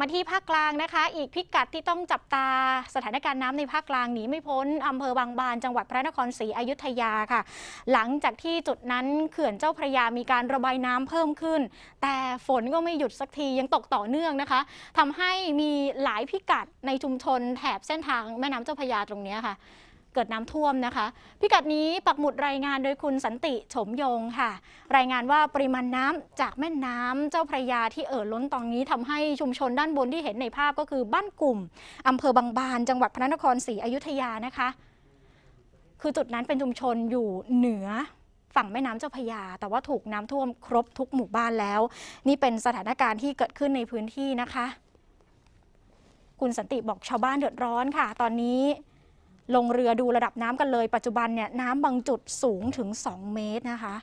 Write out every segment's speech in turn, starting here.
มาที่ภาคกลางนะคะ อีกพิกัดที่ต้องจับตาสถานการณ์น้ำในภาคกลางหนีไม่พ้นอำเภอบางบานจังหวัดพระนครศรีอยุธยาค่ะ หลังจากที่จุดนั้นเขื่อนเจ้าพระยามีการระบายน้ำเพิ่มขึ้น แต่ฝนก็ไม่หยุดสักทียังตกต่อเนื่องนะคะทำให้มีหลายพิกัดในชุมชนแถบเส้นทางแม่น้ำเจ้าพระยาตรงนี้ค่ะ เกิดน้ำท่วมนะคะ พิกัดนี้ปักหมุดรายงานโดยคุณสันติโฉมยงค่ะ รายงานว่าปริมาณน้ำจากแม่น้ำเจ้าพระยาที่เอ่อล้นตอนนี้ทำให้ชุมชนด้านบนที่เห็นในภาพก็คือบ้านกลุ่มอำเภอบางบาน จังหวัดพระนครศรีอยุธยานะคะ คือจุดนั้นเป็นชุมชนอยู่เหนือฝั่งแม่น้ำเจ้าพระยา แต่ว่าถูกน้ำท่วมครบทุกหมู่บ้านแล้ว นี่เป็นสถานการณ์ที่เกิดขึ้นในพื้นที่นะคะ คุณสันติบอกชาวบ้านเดือดร้อนค่ะ ตอนนี้ ลงเรือดูระดับน้ำกันเลย ปัจจุบันเนี่ยน้ำบางจุดสูงถึง 2 เมตรนะคะ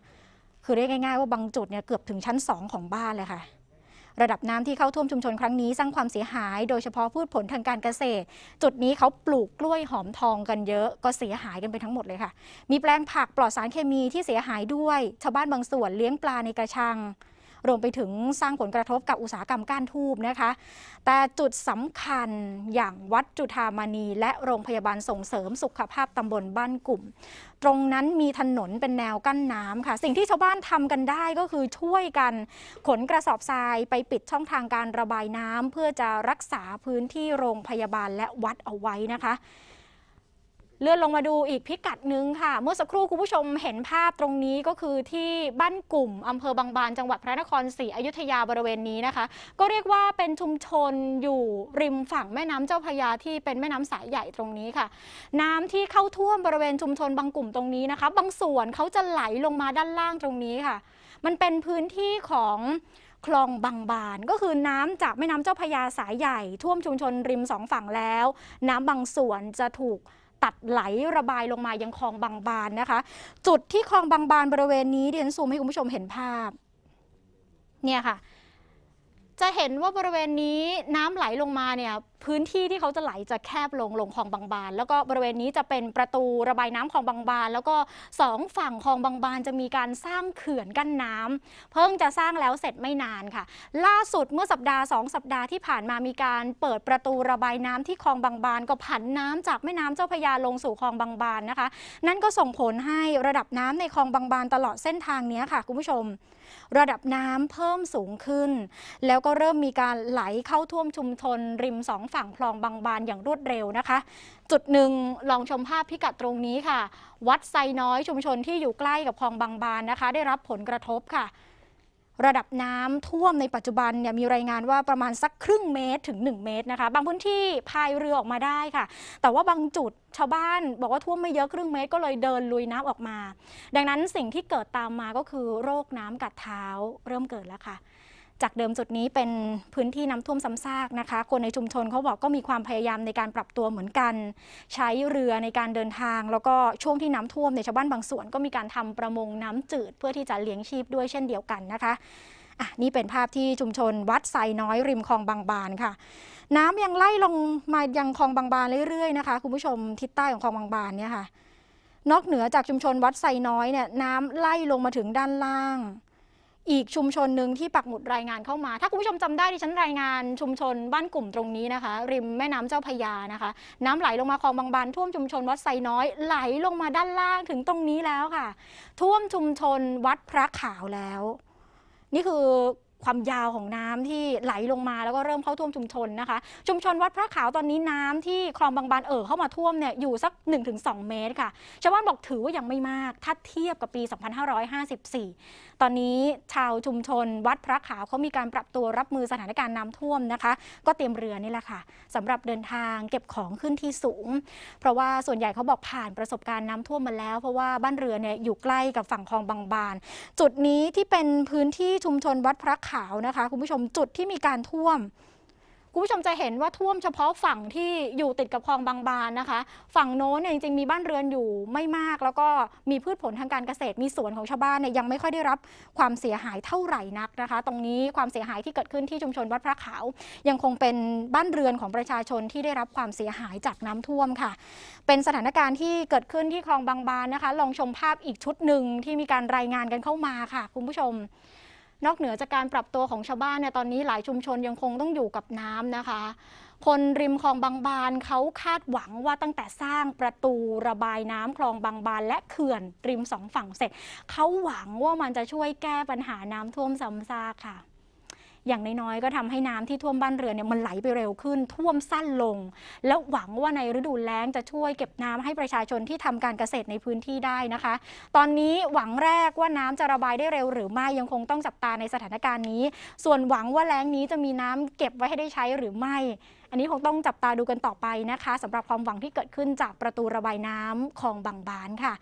คือเรียกง่ายๆว่าบางจุดเนี่ยเกือบถึงชั้น 2 ของบ้านเลยค่ะ ระดับน้ำที่เข้าท่วมชุมชนครั้งนี้สร้างความเสียหาย โดยเฉพาะพืชผลทางการเกษตร จุดนี้เขาปลูกกล้วยหอมทองกันเยอะก็เสียหายกันไปทั้งหมดเลยค่ะ มีแปลงผักปลอดสารเคมีที่เสียหายด้วย ชาวบ้านบางส่วนเลี้ยงปลาในกระชัง รวมไปถึงสร้างผลกระทบกับอุตสาหกรรมก้านทูบนะคะ แต่จุดสำคัญอย่างวัดจุฑามณี และโรงพยาบาลส่งเสริมสุขภาพตำบลบ้านกลุ่ม ตรงนั้นมีถนนเป็นแนวกั้นน้ำค่ะ สิ่งที่ชาวบ้านทำกันได้ก็คือช่วยกันขนกระสอบทรายไปปิดช่องทางการระบายน้ำเพื่อจะรักษาพื้นที่โรงพยาบาลและวัดเอาไว้นะคะ เลื่อนลงมาดูอีกพิกัดหนึ่งค่ะ เมื่อสักครู่คุณผู้ชมเห็นภาพตรงนี้ก็คือที่บ้านกลุ่มอำเภอบางบานจังหวัดพระนครศรีอยุธยาบริเวณนี้นะคะ ก็เรียกว่าเป็นชุมชนอยู่ริมฝั่งแม่น้ำเจ้าพระยาที่เป็นแม่น้ำสายใหญ่ตรงนี้ค่ะ น้ำที่เข้าท่วมบริเวณชุมชนบางกลุ่มตรงนี้นะคะ บางส่วนเขาจะไหลลงมาด้านล่างตรงนี้ค่ะ มันเป็นพื้นที่ของคลองบางบานก็คือน้ำจากแม่น้ำเจ้าพระยาสายใหญ่ ท่วมชุมชนริมสองฝั่งแล้ว น้ำบางส่วนจะถูกัดไหลระบายลงมายังคลองบางบานนะคะ จุดที่คลองบางบานบริเวณนี้เดียนซูมให้คุณผู้ชมเห็นภาพเนี่ยค่ะ จะเห็นว่าบริเวณนี้น้ำไหลลงมาเนี่ยพื้นที่ที่เขาจะไหลจะแคบลงลงคลองบางบาน แล้วก็บริเวณนี้จะเป็นประตูระบายน้ำคลองบางบาน แล้วก็สองฝั่งคลองบางบานจะมีการสร้างเขื่อนกั้นน้ำเพิ่งจะสร้างแล้วเสร็จไม่นานค่ะ ล่าสุดเมื่อสัปดาห์สองสัปดาห์ที่ผ่านมามีการเปิดประตูระบายน้ำที่คลองบางบาน ก็ผันน้ำจากแม่น้ำเจ้าพยาลงสู่คลองบางบานนะคะ นั่นก็ส่งผลให้ระดับน้ำในคลองบางบานตลอดเส้นทางนี้ค่ะ คุณผู้ชม ระดับน้ำเพิ่มสูงขึ้น แล้วก็เริ่มมีการไหลเข้าท่วมชุมชนริมสองฝั่งคลองบางบานอย่างรวดเร็วนะคะ จุดหนึ่งลองชมภาพพิกัดตรงนี้ค่ะ วัดไซน้อยชุมชนที่อยู่ใกล้กับคลองบางบานนะคะ ได้รับผลกระทบค่ะ ระดับน้ำท่วมในปัจจุบันเนี่ยมีรายงานว่าประมาณสักครึ่งเมตรถึง 1 เมตรนะคะ บางพื้นที่พายเรือออกมาได้ค่ะ แต่ว่าบางจุดชาวบ้านบอกว่าท่วมไม่เยอะครึ่งเมตรก็เลยเดินลุยน้ำออกมา ดังนั้นสิ่งที่เกิดตามมาก็คือโรคน้ำกัดเท้าเริ่มเกิดแล้วค่ะ จากเดิมจุดนี้เป็นพื้นที่น้ำท่วมซ้ำซากนะคะ คนในชุมชนเขาบอกก็มีความพยายามในการปรับตัวเหมือนกัน ใช้เรือในการเดินทาง แล้วก็ช่วงที่น้ำท่วมในชาวบ้านบางส่วนก็มีการทำประมงน้ำจืด เพื่อที่จะเลี้ยงชีพด้วยเช่นเดียวกันนะคะอะนี่เป็นภาพที่ชุมชนวัดไซน้อยริมคลองบางบานค่ะ น้ำยังไล่ลงมายังคลองบางบานเรื่อยๆนะคะคุณผู้ชมทิศใต้ของคลองบางบานเนี่ยค่ะ นอกเหนือจากชุมชนวัดไซน้อยเนี่ยน้ำไล่ลงมาถึงด้านล่าง อีกชุมชนหนึ่งที่ปักหมุดรายงานเข้ามา ถ้าคุณผู้ชมจำได้ดิฉันรายงานชุมชนบ้านกลุ่มตรงนี้นะคะ ริมแม่น้ำเจ้าพยานะคะ น้ำไหลลงมาคลองบางบานท่วมชุมชนวัดไซน้อยไหลลงมาด้านล่างถึงตรงนี้แล้วค่ะ ท่วมชุมชนวัดพระขาวแล้ว นี่คือ ความยาวของน้ำที่ไหลลงมาแล้วก็เริ่มเข้าท่วมชุมชนนะคะ ชุมชนวัดพระขาวตอนนี้น้ำที่คลองบางบานเอ่อเข้ามาท่วมเนี่ยอยู่สัก 1-2 เมตรค่ะชาวบ้านบอกถือว่ายังไม่มากถ้าเทียบกับปี 2554 ตอนนี้ชาวชุมชนวัดพระขาวเขามีการปรับตัวรับมือสถานการณ์น้ำท่วมนะคะ ก็เตรียมเรือนี่แหละค่ะสำหรับเดินทางเก็บของขึ้นที่สูง เพราะว่าส่วนใหญ่เขาบอกผ่านประสบการณ์น้ำท่วมมาแล้ว เพราะว่าบ้านเรือเนี่ยอยู่ใกล้กับฝั่งคลองบางบาน จุดนี้ที่เป็นพื้นที่ชุมชนวัดพระขาวนะคะ คุณผู้ชมจุดที่มีการท่วม คุณผู้ชมจะเห็นว่าท่วมเฉพาะฝั่งที่อยู่ติดกับคลองบางบานนะคะ ฝั่งโน้นเนี่ยจริงๆมีบ้านเรือนอยู่ไม่มาก แล้วก็มีพืชผลทางการเกษตรมีสวนของชาวบ้านเนี่ยยังไม่ค่อยได้รับความเสียหายเท่าไหร่นักนะคะ ตรงนี้ความเสียหายที่เกิดขึ้นที่ชุมชนวัดพระขาว ยังคงเป็นบ้านเรือนของประชาชนที่ได้รับความเสียหายจากน้ำท่วมค่ะ เป็นสถานการณ์ที่เกิดขึ้นที่คลองบางบานนะคะ ลองชมภาพอีกชุดหนึ่งที่มีการรายงานกันเข้ามาค่ะ คุณผู้ชม นอกเหนือจากการปรับตัวของชาวบ้านเนี่ยตอนนี้หลายชุมชนยังคงต้องอยู่กับน้ำนะคะ คนริมคลองบางบานเขาคาดหวังว่าตั้งแต่สร้างประตูระบายน้ำคลองบางบาน และเขื่อนริมสองฝั่งเสร็จเขาหวังว่ามันจะช่วยแก้ปัญหาน้ำท่วมซ้ำซากค่ะ อย่างน้อยๆก็ทำให้น้ำที่ท่วมบ้านเรือนเนี่ยมันไหลไปเร็วขึ้น ท่วมสั้นลง แล้วหวังว่าในฤดูแล้งจะช่วยเก็บน้ำให้ประชาชนที่ทำการเกษตรในพื้นที่ได้นะคะ ตอนนี้หวังแรกว่าน้ำจะระบายได้เร็วหรือไม่ยังคงต้องจับตาในสถานการณ์นี้ ส่วนหวังว่าแล้งนี้จะมีน้ำเก็บไว้ให้ได้ใช้หรือไม่ อันนี้คงต้องจับตาดูกันต่อไปนะคะสำหรับความหวังที่เกิดขึ้นจากประตูระบายน้ำคลองบางบานค่ะ